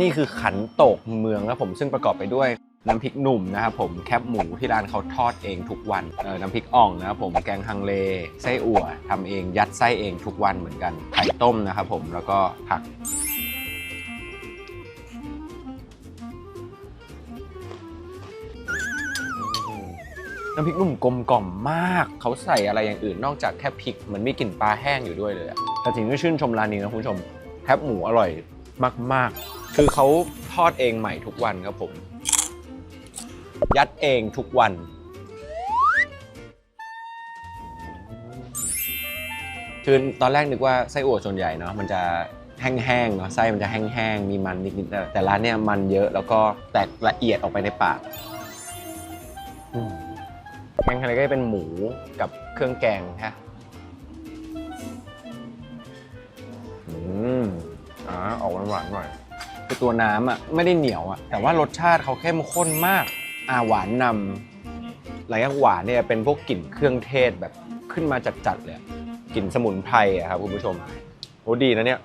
นี่คือขันโตกเมืองนะผมซึ่งประกอบไปด้วยน้ำพริกหนุ่มนะครับผมแคบหมูที่ร้านเขาทอดเองทุกวันเออน้ำพริกอ่องนะครับผมแกงฮังเลไส้อั่วทำเองยัดไส้เองทุกวันเหมือนกันไข่ต้มนะครับผมแล้วก็ผักน้ำพริกหนุ่มกลมกล่อมมาก เขาใส่อะไรอย่างอื่นนอกจากแค่พริกเหมือนมีกลิ่นปลาแห้งอยู่ด้วยเลยแต่ถึงที่ชื่นชมร้านนี้นะคุณผู้ชมแคบหมูอร่อยมาก ๆ คือเขาทอดเองใหม่ทุกวันครับผม ยัดเองทุกวัน คือตอนแรกนึกว่าไส้อั่วส่วนใหญ่เนาะมันจะแห้งๆเนาะไส้มันจะแห้งๆ มีมันนิดๆ แต่ร้านเนี่ยมันเยอะแล้วก็แตกละเอียดออกไปในปากอืมแกงทะเลก็จะเป็นหมูกับเครื่องแกงฮะอืมอ่าออกหวานๆหน่อย คือตัวน้ำอะไม่ได้เหนียวอะแต่ว่ารสชาติเขาเข้มข้นมากอ่าหวานนำหลังจากหวานเนี่ยเป็นพวกกลิ่นเครื่องเทศแบบขึ้นมาจัดๆเลยอะกลิ่นสมุนไพรอะครับคุณผู้ชมโอ้ดีนะเนี่ย